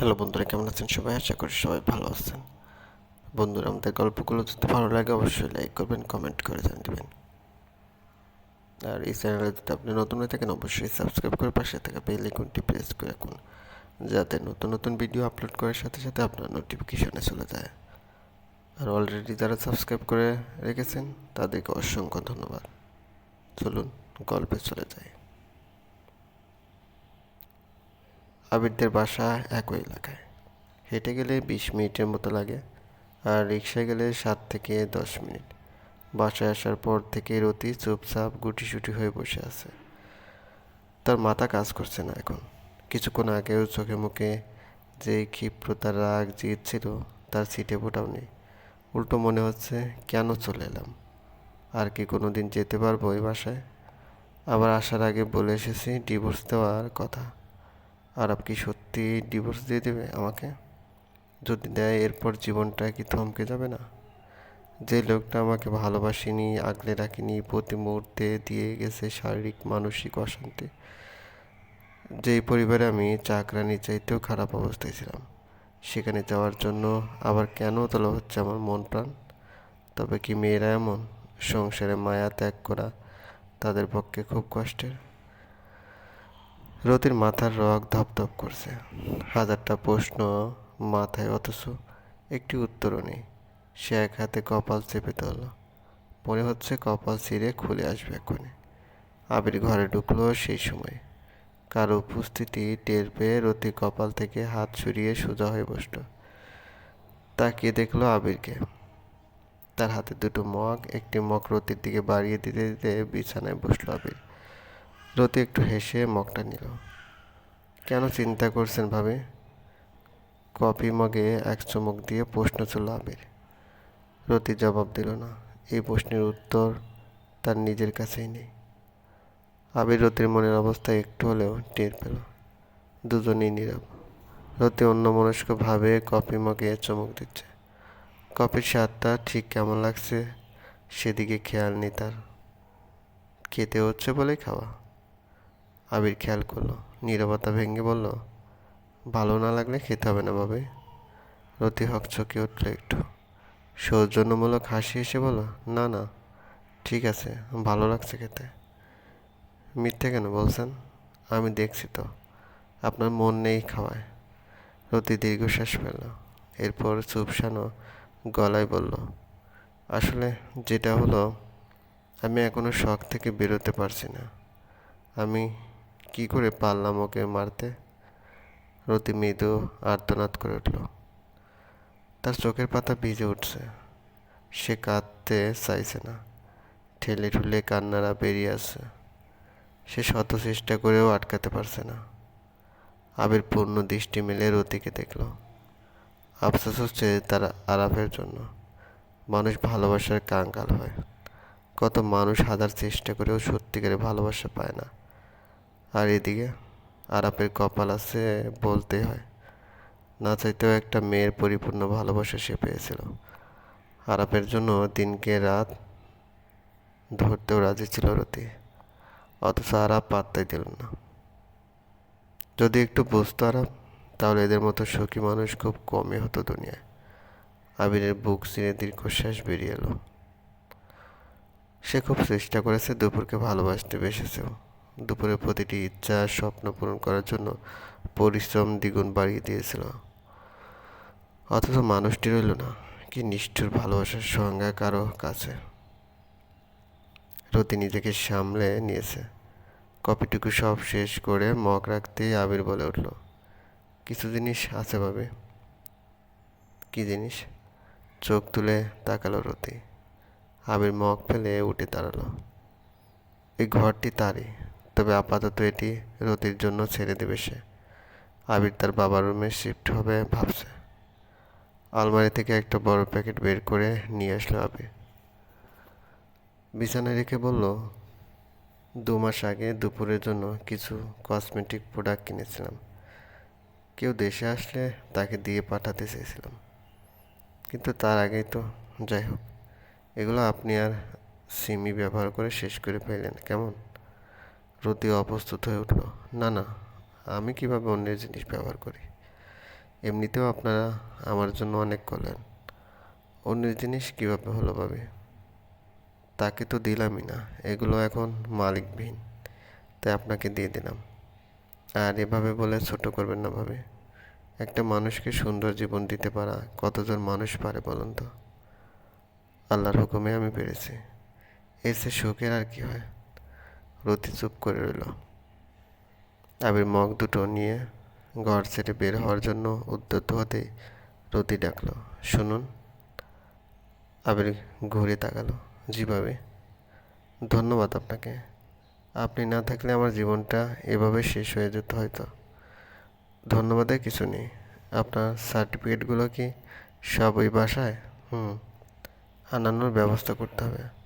Hello বন্ধুরা, কেমন আছেন সবাই? আশা করি সবাই ভালো আছেন। বন্ধুরা, আমাদের গল্পগুলো যদি ভালো লাগে, অবশ্যই লাইক করবেন কমেন্ট করে জানিয়ে দেবেন আর এই চ্যানেলে যদি আপনি নতুন হয়ে থাকেন, অবশ্যই সাবস্ক্রাইব করে পাশে থাকা বেল আইকনটি প্রেস করে রাখুন, যাতে নতুন নতুন ভিডিও আপলোড করার সাথে সাথে আপনার নোটিফিকেশনে চলে যায়। আর অলরেডি যারা সাবস্ক্রাইব করে রেখেছেন, তাদেরকে অসংখ্য ধন্যবাদ। চলুন, গল্পে চলে যাই। আবিরদের বাসা একই এলাকায়। হেঁটে গেলে বিশ মিনিটের মতো লাগে আর রিক্সায় গেলে সাত থেকে দশ মিনিট। বাসায় আসার পর থেকে রতি চুপচাপ গুটিসুটি হয়ে বসে আছে। তার মাথা কাজ করছে না এখন। কিছুক্ষণ আগেও চোখে মুখে যে ক্ষিপ্রতার রাগ জিত ছিল, তার সিটে ফোটাও নেই। উল্টো মনে হচ্ছে, কেন চলে এলাম? আর কি কোনো দিন যেতে পারব ওই বাসায়? আবার আসার আগে বলে এসেছি, ডিভোর্স দেওয়ার কথা। আর কি সত্যি ডিভোর্স দিয়ে দেবে আমাকে? যদি দেয়, এরপর জীবনটা কি থমকে যাবে না? যে লোকটা আমাকে ভালোবাসেনি, আগলে রাখিনি, প্রতি মুহূর্তে দিয়ে গেছে শারীরিক, মানসিক অশান্তি, যেই পরিবারে আমি চাকরানি চাইতেও খারাপ অবস্থায় ছিলাম, সেখানে যাওয়ার জন্য আবার কেন তোলা হচ্ছে আমার মন প্রাণ? তবে কি মেয়েরা এমন? সংসারে মায়া ত্যাগ করা তাদের পক্ষে খুব কষ্টের। রতির মাথার রগ ধপধপ করছে। হাজারটা প্রশ্ন মাথায় অথচ একটি উত্তরও নেই সে এক হাতে কপাল চেপে ধরল। মনে হচ্ছে কপাল ছিঁড়ে খুলে আসবে এখনই আবির ঘরে ঢুকলো সেই সময়। কারও উপস্থিতি টের পেয়ে রতি কপাল থেকে হাত সরিয়ে সোজা হয়ে বসল। তাকিয়ে দেখল আবিরকে। তার হাতে দুটো মগ, একটি মগ রতির দিকে বাড়িয়ে দিতে দিতে বিছানায় বসল আবির। রতি একটু হেসে মগটা নিল। কেন চিন্তা করছেন ভাবে? কফি মগে এক চমক দিয়ে প্রশ্ন ছিল আবির। রতি জবাব দিল না। এই প্রশ্নের উত্তর তার নিজের কাছেই নেই। আবির রতির মনের অবস্থা একটু হলেও টের পেল। দুজনেই নীরব। রতি অন্যমনস্কভাবে কফি মগে চমক দিচ্ছে। কফির স্বাদটা ঠিক কেমন লাগছে সেদিকে খেয়াল নেই তার। খেতে হচ্ছে বলেই খাওয়া। আবির খেয়াল করল। নীরবতা ভেঙে বলল, ভালো না লাগলে খেতে হবে না বাবে। রতি হক হকচকে উঠল একটু। সৌজন্যমূলক হাসি এসে বলো না না, ঠিক আছে, ভালো লাগছে খেতে। মিথ্যে কেন বলছেন? আমি দেখছি তো, আপনার মন নেই খাওয়ায়। রতি দীর্ঘশ্বাস পেল এরপর চুপসানো গলায় বলল, আসলে যেটা হলো, আমি এখনও শখ থেকে বেরোতে পারছি না। আমি কি করে পারলাম ওকে মারতে? রতি মৃদু আর্তনাদ করে উঠল। তার চোখের পাতা ভিজে উঠছে। সে কাঁদতে চাইছে না। ঠেলে ঠুলে কান্নারা বেরিয়ে আসছে। সে শত চেষ্টা করেও আটকাতে পারছে না। আবির পূর্ণ দৃষ্টি মেলে রতিকে দেখল। আফসোস হচ্ছে তার আরাফের জন্য। মানুষ ভালোবাসার কাঙ্গাল হয়। কত মানুষ হাজার চেষ্টা করেও সত্যিকারে ভালোবাসা পায় না। আর এদিকে আরাপের কপাল আছে বলতে হয়। না চাইতেও একটা মেয়ের পরিপূর্ণ ভালোবাসা সে পেয়েছিল। আরাপের জন্য দিনকে রাত ধরতেও রাজি ছিল রতি। অথচ আরাপ পাত্তাই দিল না। যদি একটু বুঝতো আরাপ, তাহলে এদের মতো সুখী মানুষ খুব কমই হতো দুনিয়ায়। আবিরের বুক চিরে দীর্ঘশ্বাস বেরিয়ে এলো। সে খুব চেষ্টা করেছে দুপুরকে ভালোবাসতে, বেসেছেও। দুপুরে প্রতিটি ইচ্ছা স্বপ্ন পূরণ করার জন্য পরিশ্রম দ্বিগুণ বাড়িয়ে দিয়েছিল। অথচ মানুষটি রইল না। কি নিষ্ঠুর ভালোবাসার সংজ্ঞা কারও কাছে। রতি নিজেকে সামলে নিয়েছে। কপিটুকু সব শেষ করে মগ রাখতেই আবির বলে উঠল, কিছু জিনিস আছে ভাবে। কি জিনিস? চোখ তুলে তাকালো রতি। আবির মগ ফেলে উঠে দাঁড়াল। এই ঘরটি তারই। তবে আপাতত এটি রতির জন্য ছেড়ে দেবে সে। আবির তার বাবার রুমে শিফট হবে ভাবছে। আলমারি থেকে একটা বড় প্যাকেট বের করে নিয়ে আসলো আবির। বিছানায় রেখে বলল, দু মাস আগে দুপুরের জন্য কিছু কসমেটিক প্রোডাক্ট কিনেছিলাম। কেউ দেশে আসলে তাকে দিয়ে পাঠাতে চেয়েছিলাম। কিন্তু তার আগেই তো, যাই হোক, এগুলো আপনি আর সিমি ব্যবহার করে শেষ করে ফেললেন, কেমন? রতি অপ্রস্তুত হয়ে উঠল, না না, আমি কীভাবে অন্যের জিনিস ব্যবহার করি? এমনিতেও আপনারা আমার জন্য অনেক করলেন। অন্যের জিনিস কীভাবে হলো ভাবি? তাকে তো দিলামই না, এগুলো এখন মালিকবিহীন, তাই আপনাকে দিয়ে দিলাম। আর এভাবে বলে ছোট করবেন না ভাবে। একটা মানুষকে সুন্দর জীবন দিতে পারা কতজন মানুষ পারে বলুন তো? আল্লাহর হুকুমে আমি পেরেছি। এসে সুখের আর কি হয়? রতি চুপ করে রইল। আবির মগ দুটো নিয়ে ঘর ছেড়ে বের হওয়ার জন্য উদ্যত হতেই রতি ডাকলো, শুনুন। আবির ঘুরে তাকালো, জি ভাবে, ধন্যবাদ আপনাকে। আপনি না থাকলে আমার জীবনটা এভাবে শেষ হয়ে যেত হয়তো। ধন্যবাদের কিছু নেই। আপনার সার্টিফিকেটগুলো কি সব ওই বাসায়? হুম, আনানোর ব্যবস্থা করতে হবে।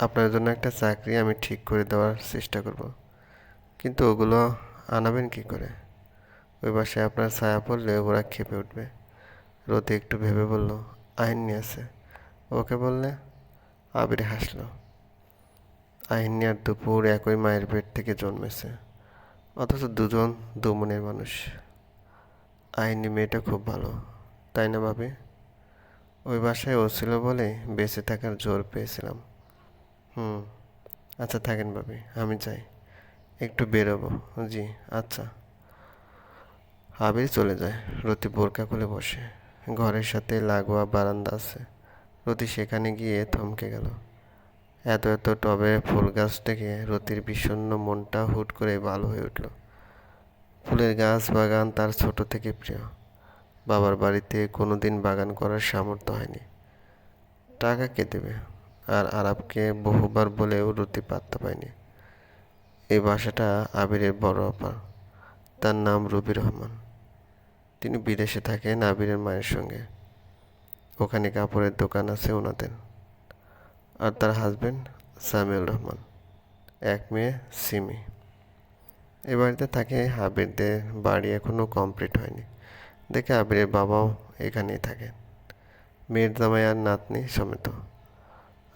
আপনার জন্য একটা চাকরি আমি ঠিক করে দেওয়ার চেষ্টা করব। কিন্তু ওগুলো আনাবেন কি করে? ওই বাসায় আপনার ছায়া পড়লে ওরা খেপে উঠবে। রোদে একটু ভেবে বলল আহিনী আছে। ওকে বললে, আবির হাসলো। আহিনী আর দুপুর একই মায়ের পেট থেকে জন্মেছে। অথচ দুজন দুমনের মানুষ। আহিনী মেয়েটা খুব ভালো, তাই না ভাবি? ওই বাসায় ও ছিল বলে বেঁচে থাকার জোর পেয়েছিলাম। হুম আচ্ছা থাকেন ভাবি, আমি যাই, একটু বেরোবো, জি আচ্ছা। আবির চলে যায়, রতি বোরকা খুলে বসে, ঘরের সাথে লাগোয়া বারান্দা আছে, রতি সেখানে গিয়ে থমকে গেল। এত এত টবে ফুল গাছ থেকে রতির বিষণ্ণ মনটা হুট করে ভালো হয়ে উঠল। ফুলের গাছ বাগান তার ছোট থেকে প্রিয়, বাবার বাড়িতে কোনো দিন বাগান করার সামর্থ্য হয়নি। টাকা কে দেবে? আর আরবকে বহুবার বলেও রতি পাত্তা পায়নি এই বাসাটা আবিরের বড় আপা তার নাম রবি রহমান। তিনি বিদেশে থাকেন আবিরের মায়ের সঙ্গে। ওখানে কাপড়ের দোকান আছে ওনাদের আর তার হাজবেন্ড সামিউল রহমান। এক মেয়ে, সিমি। এ বাড়িতে থাকে আবিরদের বাড়ি এখনও কমপ্লিট হয়নি। দেখে আবিরের বাবাও এখানেই থাকেন। মেয়ের জামাই আর নাতনি সমেত।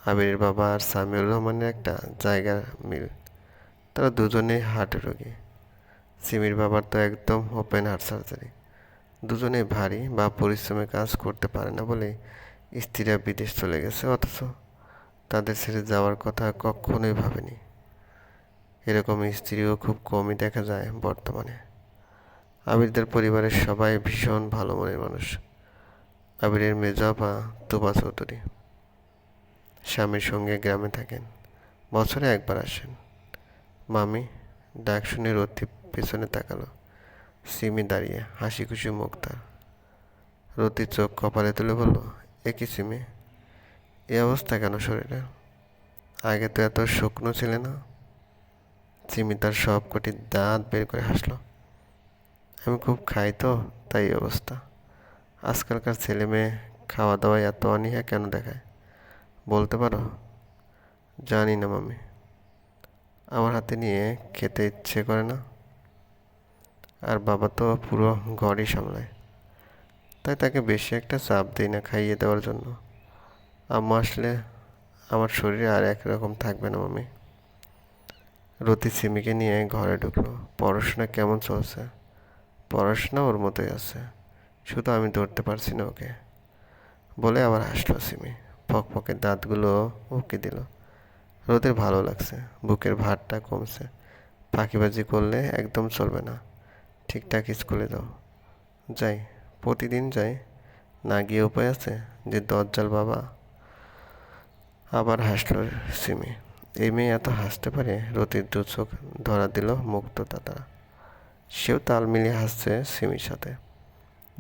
আবিরের বাবা আর সামিউল রহমানের একটা জায়গার মিল। তারা দুজনেই হার্ট রোগী। সিমির বাবার তো একদম ওপেন হার্ট সার্জারি দুজনেই ভারী বা পরিশ্রমে কাজ করতে পারে না বলে স্ত্রীরা বিদেশ চলে গেছে অথচ তাদের ছেড়ে যাওয়ার কথা কখনোই ভাবেনি। এরকম স্ত্রীও খুব কমই দেখা যায় বর্তমানে। আবিরদের পরিবারের সবাই ভীষণ ভালো মনের মানুষ। আবিরের মেজাপা তুবা চৌধুরী। স্বামীর সঙ্গে গ্রামে থাকেন। বছরে একবার আসেন। মামি ডাক শুনে রথি পেছনে তাকালো। সিমি দাঁড়িয়ে হাসি খুশি মুখ তার। রতি চোখ কপালে তুলে বলল, এ কি সিমি? এ অবস্থা কেন শরীরে? আগে তো এত শুকনো ছিলে না? সিমি তার সব কটি দাঁত বের করে হাসলো। আমি খুব খাই তো, তাই অবস্থা। আজকালকার ছেলে মেয়ে খাওয়া দাওয়ায় এত অনীহা কেন দেখায়? বলতে পারো? জানি না মামি আমার হাতে নিয়ে খেতে ইচ্ছে করে না। আর বাবা তো পুরো ঘরই সামলায়। তাই তাকে বেশি একটা চাপ দিই না খাইয়ে দেওয়ার জন্য। আম্মা আসলে আমার শরীরে আর একরকম থাকবে না মামি রতি সিমিকে নিয়ে ঘরে ঢুকলো। পড়াশোনা কেমন চলছে? পড়াশোনা ওর মতোই আছে। শুধু আমি ধরতে পারছি না ওকে। বলে আবার হাসলো সিমি। ফকফকে দাঁতগুলো উকি দিল। রোদের ভালো লাগছে, বুকের ভারটা কমছে। ফাঁকিবাজি করলে একদম চলবে না। ঠিকঠাক স্কুলে দাও যাই, প্রতিদিন যাই। না গিয়ে উপায় আছে যে দজ্জাল বাবা আবার হাসল সিমি। এই মেয়ে এত হাসতে পারে, রতির দু চোখ ধরা দিল মুক্ত দাদা সেও তাল মিলিয়ে হাসছে সিমির সাথে।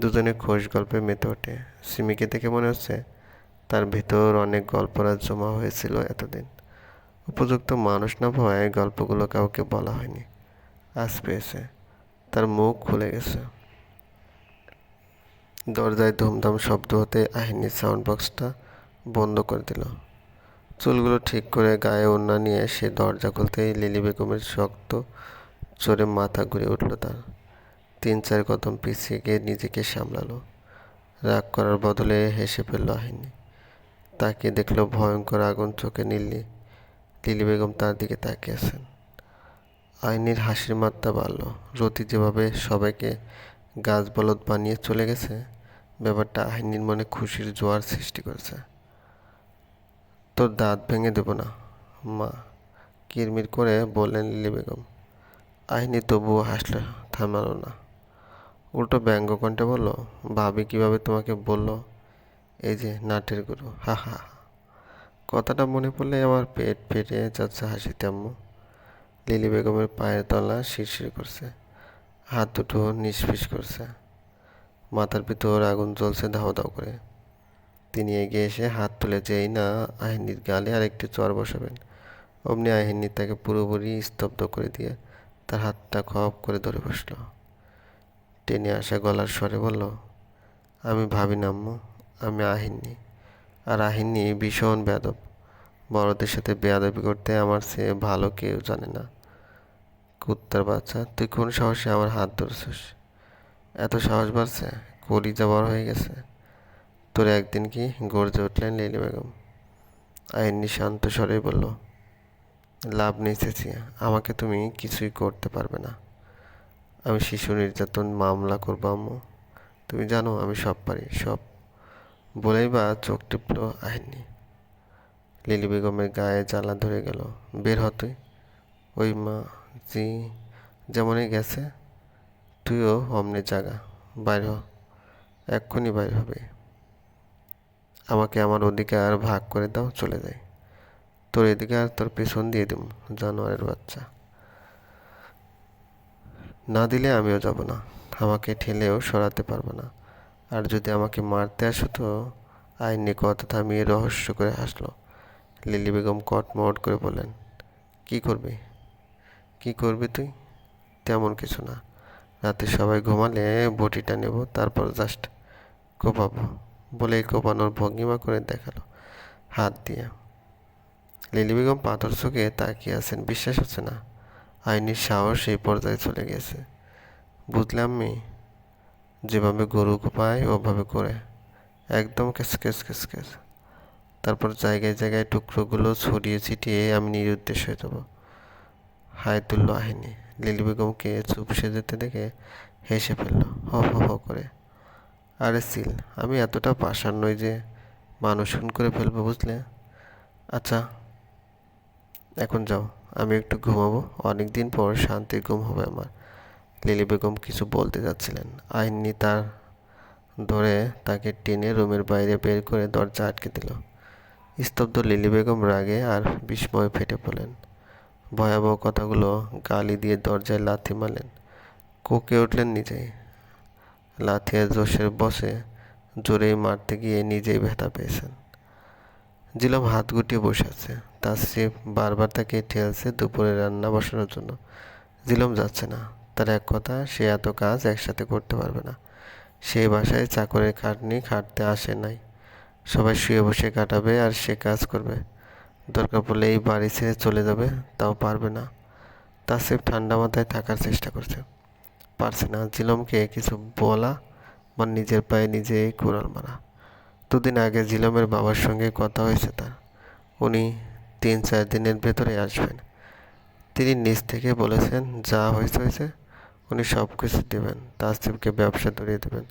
দুজনে খোশ গল্পে মেতে ওঠে। সিমিকে দেখে মনে হচ্ছে তার ভিতর অনেক গল্পরা জমা হয়েছিল এতদিন। উপযুক্ত মানুষ না ভয় গল্পগুলো কাউকে বলা হয়নি। আজ পেয়েছে। তার মুখ খুলে গেছে। দরজায় ধুমধাম শব্দ হতে আহিনীর সাউন্ড বক্সটা বন্ধ করে দিল। চুলগুলো ঠিক করে গায়ে ওড়না নিয়ে সে দরজা খুলতেই লিলি বেগমের শক্ত চড়ে মাথা ঘুরে উঠল তার। তিন চার কদম পিছিয়ে গিয়ে নিজেকে সামলালো। রাগ করার বদলে হেসে ফেলল আহিনী। তাকে দেখল ভয়ঙ্কর আগুন চোখে নীলি লিলি বেগম তার দিকে তাকিয়েছেন আইনির হাসির মাত্রা বাড়ল। রতি যেভাবে সবাইকে গাছ বলদ বানিয়ে চলে গেছে, ব্যাপারটা আইনির মনে খুশির জোয়ার সৃষ্টি করেছে। তোর দাঁত ভেঙে দেব না, মা, কিরমির করে বললেন লিলি বেগম। আইনি তবুও হাসলে, থামালো না। উল্টো ব্যঙ্গ কণ্ঠে বলল, ভাবি কীভাবে তোমাকে বলল এই যে নাটের গুরু, হা হা। কথাটা মনে পড়লে আমার পেট ফেটে যাচ্ছে হাসিতে, আম্মু। লিলি বেগমের পায়ের তলা শিরশির করছে, হাত দুটো নিষ্পিস করছে। মাথার ভিতর আগুন জ্বলছে ধাও ধাও করে। তিনি এগিয়ে এসে হাত তুলে যেই না আহিনীর গালে আরেকটি চর বসাবেন। অমনি আহিনী তাকে পুরোপুরি স্তব্ধ করে দিয়ে তার হাতটা খপ করে ধরে বসল। টেনে আসা গলার স্বরে বলল, আমি ভাবি না, আম্মু। আমি আহিনী আর আহিনী ভীষণ বেয়াদব। বড়দের সাথে বেয়াদবি করতে আমার চেয়ে ভালো কেউ জানে না। কুত্তার বাচ্চা, তুই কোন সাহসে আমার হাত ধরছিস? এত সাহস বাড়ছে, কলিজা বড় হয়ে গেছে। তোর একদিন কি গর্জে উঠলেন লিলি বেগম? আইনি শান্ত স্বরে বলল, লাভ নেই আমাকে তুমি কিছুই করতে পারবে না। আমি শিশু নির্যাতন মামলা করব, আম্মু। তুমি জানো আমি সব পারি, সব বলেই বা চোখ টিপল আইনি লিলি বেগমের গায়ে জ্বালা ধরে গেল। বের হ তুই। ওই মা, জি, যেমনই গেছে, তুইও অমনি জাগা, বাইর হ। এক্ষুনি বাইর হবে। আমাকে আমার অধিকার ভাগ করে দাও, চলে যাই। তোর এদিকে আর তোর পেছন দিয়ে দিব জানোয়ারের বাচ্চা। না দিলে আমিও যাব না। আমাকে ঠেলেও সরাতে পারব না। আর যদি আমাকে মারতে আসো তো আইনে কথা থামিয়ে রহস্য করে হাসলো। লিলি বেগম কটমট করে বললেন, কি করবি? কি করবি তুই? তেমন কিছু না। রাতে সবাই ঘুমালে বটিটা নেব, তারপর জাস্ট কোপাবো, বলে কোপানোর ভঙ্গিমা করে দেখাল হাত দিয়ে। লিলি বেগম পাথর চোখে তাকিয়ে আছেন, বিশ্বাস হচ্ছে না। আইনির সাহস এই পর্যায়ে চলে গেছে। বুঝলাম আমি যেভাবে গরু কোপায় ওভাবে করে। একদম কেস কেস কেস কেস। তারপর জায়গায় জায়গায় টুকরোগুলো ছড়িয়ে ছিটিয়ে আমি নিরুদ্দেশ হয়ে যাব। তুল্য আহিনী লিলি বেগমকে চুপসে যেতে দেখে হেসে ফেলল, হ হ হ করে। আরে সিল, আমি এতটা পাষাণ নই যে মানুষ খুন করে ফেলব বুঝলে? আচ্ছা এখন যাও, আমি একটু ঘুমাবো। অনেক দিন পর শান্তির ঘুম হবে আমার। লিলি বেগম কিছু বলতে যাচ্ছিলেন। আইনি তার ধরে তাকে টেনে রুমের বাইরে বের করে দরজা আটকে দিল। স্তব্ধ লিলি বেগম রাগে আর বিস্ময়ে ফেটে পড়লেন। ভয়াবহ কথাগুলো গালি দিয়ে দরজায় লাথি মারলেন। কোকে উঠলেন নিজেই। লাথিয়া জোশের বসে জোরেই মারতে গিয়ে নিজেই ব্যথা পেয়েছেন। জিলম হাত গুটিয়ে বসে আছে। তাসরিফ বারবার তাকে ঠেলছে দুপুরে রান্না বসানোর জন্য। জিলম যাচ্ছে না। তার এক কথা, সে এত কাজ একসাথে করতে পারবে না। সেই বাসায় চাকরের খাটনি খাটতে আসে নাই। সবাই শুয়ে বসে কাটাবে আর সে কাজ করবে। দরকার পড়লে এই বাড়ি ছেড়ে চলে যাবে, তাও পারবে না। তাসিফ ঠান্ডা মাথায় থাকার চেষ্টা করছে। পারছে না জিলমকে কিছু বলা বা নিজের পায়ে নিজে কোরাল মারা। দুদিন আগে জিলমের বাবার সঙ্গে কথা হয়েছে তার। উনি তিন চার দিনের ভেতরে আসবেন। তিনি নিজ থেকে বলেছেন, যা হয়েছে হয়েছে। উনি সব কিছু দেবেন তাসিফকে ব্যবসা ধরিয়ে দেবেন।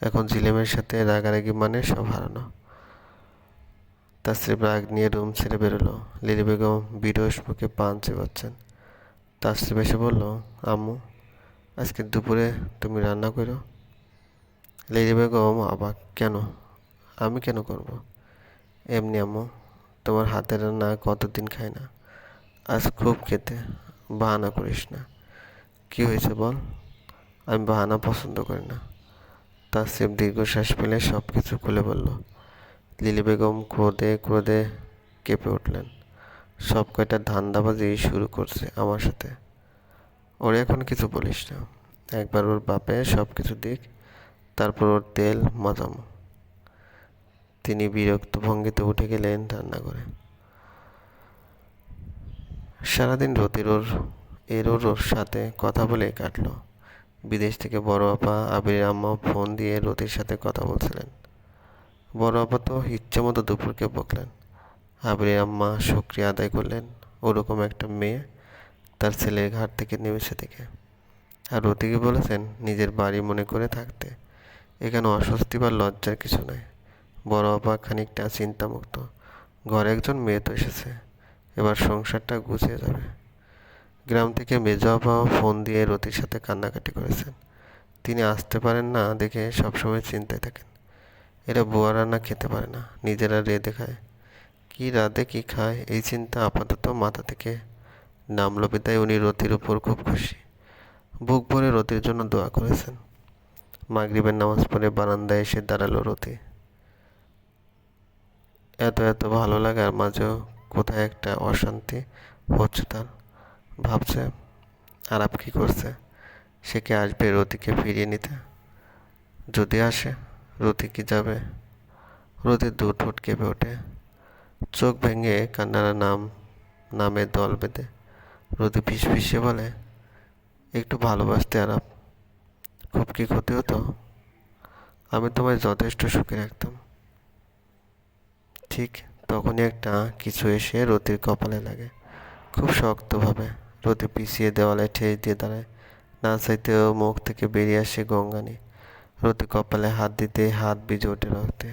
এখন জিলেমের সাথে রাগারাগি মানে সব হারানো। তাসরিফ রাগ নিয়ে রুম ছেড়ে বেরোলো। লিলি বেগম বিরস মুখে পান চেবাচ্ছেন। তাসরিফ এসে বলল, আম্মু, আজকে দুপুরে তুমি রান্না করো? লিলি বেগম আবার কেন? আমি কেন করব? এমনি, আম্মু, তোমার হাতের রান্না কতদিন খাই না? আজ খুব খেতে, বাহানা করিস না। কি হয়েছে বল? আমি বাহানা পছন্দ করি না। তাসিফ দীর্ঘশ্বাস ফেলে সব কিছু খুলে বলল, লিলি বেগম ক্রোধে ক্রোধে কেঁপে উঠলেন। সব কয়টা ধান্দাবাজি শুরু করছে আমার সাথে। ওর এখন কিছু বলিস না। একবার ওর বাপে সব কিছু দিক, তারপর ওর তেল মজাম। তিনি বিরক্ত ভঙ্গিতে উঠে গেলেন রান্নাঘরে। সারাদিন রতির ওর এর ওর ওর সাথে কথা বলে কাটলো। বিদেশ থেকে বড় আপা, আবির আম্মা ফোন দিয়ে রতির সাথে কথা বলছিলেন। বড় আপা তো ইচ্ছে মতো দুপুরকে বকলেন। আবির আম্মা সক্রিয় আদায় করলেন। ওরকম একটা মেয়ে তার ছেলের ঘাট থেকে নেমেছে দেখে। আর রতিকে বলেছেন নিজের বাড়ি মনে করে থাকতে। এখানে অস্বস্তি বা লজ্জার কিছু নাই। বড় আপা খানিকটা চিন্তামুক্ত। ঘরে একজন মেয়ে তো এসেছে। এবার সংসারটা গুছিয়ে যাবে। গ্রাম থেকে মেজো আপা ফোন দিয়ে রতির সাথে কান্নাকাটি করেছেন। তিনি আসতে পারেন না দেখে সবসময় চিন্তায় থাকেন। এরা বুয়া রান্না খেতে পারে না, নিজেরা রেঁধে খায়। কী রাধে, কী খায়, এই চিন্তা আপাতত মাথা থেকে নামলো বিদায় উনি রতির উপর খুব খুশি। বুক ভরে রতির জন্য দোয়া করেছেন। মাগরিবের নামাজ পড়ে বারান্দায় এসে দাঁড়াল রতি। এত এত ভালো লাগার মাঝেও কোথায় একটা অশান্তি হচ্ছে তার। ভাবছে আরাপ কী করছে? সে কি আসবে রতিকে ফিরিয়ে নিতে? যদি আসে, রতি কি যাবে? রতি দু ঠোঁট কেঁপে ওঠে। চোখ ভেঙে কান্নারা নাম, নামে দল বেঁধে। রতি ফিস ফিসে বলে, একটু ভালোবাসতে আরাপ খুব কি ক্ষতি হতো? আমি তোমায় যথেষ্ট সুখে রাখতাম। ঠিক তখনই একটা কিছু এসে রতির কপালে লাগে, খুব শক্তভাবে। রতি পিছিয়ে দেওয়ালে ঠেস দিয়ে দাঁড়ায়। না চাইতেও মুখ থেকে বেরিয়ে আসে গঙ্গানি। রতি কপালে হাত দিতে হাত বিজে ওঠে রক্তে।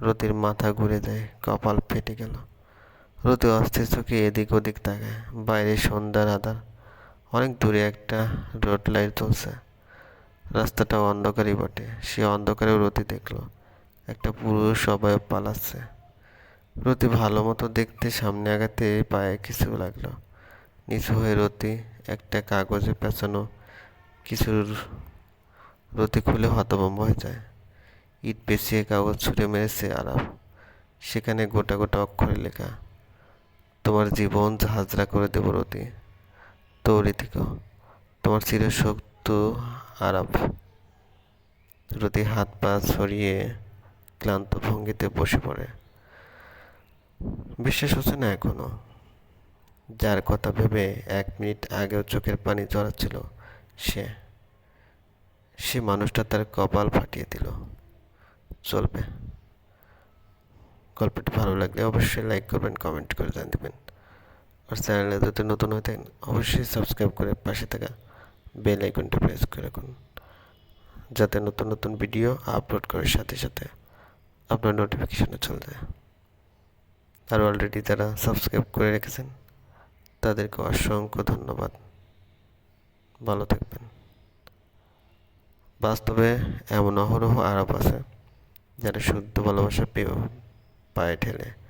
রতির মাথা ঘুরে যায়, কপাল ফেটে গেল। রতি অস্থির চোখে এদিক ওদিক তাকায়, বাইরে সন্ধ্যার আধার। অনেক দূরে একটা রোড লাইট চলছে রাস্তাটা অন্ধকারই বটে, সে অন্ধকারেও রতি দেখল। একটা পুরুষ সবাই পালাচ্ছে। রতি ভালো মতো দেখতে সামনে আগাতে পায়ে কিছু লাগল। নিচু হয়ে রতি একটা কাগজে পেঁচানো কিছুর রতি খুলে হতভম্ব হয়ে যায়। ইট পেঁচিয়ে কাগজ ছুঁড়ে মেরেছে আরাম সেখানে গোটা গোটা অক্ষরে লেখা, তোমার জীবন হাজরা করে দেব রতি। তৈরি থেকো। তোমার চিরশক্ত আরাম রতি হাত পা ছড়িয়ে ক্লান্ত ভঙ্গিতে বসে পড়ে। বিশ্বাস হচ্ছে না এখনও। যার কথা ভেবে এক মিনিট আগেও চোখের পানি জড়াচ্ছিল সে। সে মানুষটা তার কপাল ফাটিয়ে দিল। চলবে। গল্পটি ভালো লাগলে অবশ্যই লাইক করবেন, কমেন্ট করে জানিয়ে দেবেন আর চ্যানেলে যদি নতুন হয়ে থাকেন, অবশ্যই সাবস্ক্রাইব করে পাশে থাকা বেল আইকনটি প্রেস করে রাখুন। যাতে নতুন নতুন ভিডিও আপলোড করার সাথে সাথে আপনার নোটিফিকেশনে চলে যায়। আর অলরেডি যারা সাবস্ক্রাইব করে রেখেছেন তাদেরকে অসংখ্য ধন্যবাদ। ভালো থাকবেন। বাস্তবে এমন অহরহ আরব আছে, যারা শুদ্ধ ভালোবাসা পেয়েও পায়ে ঠেলে।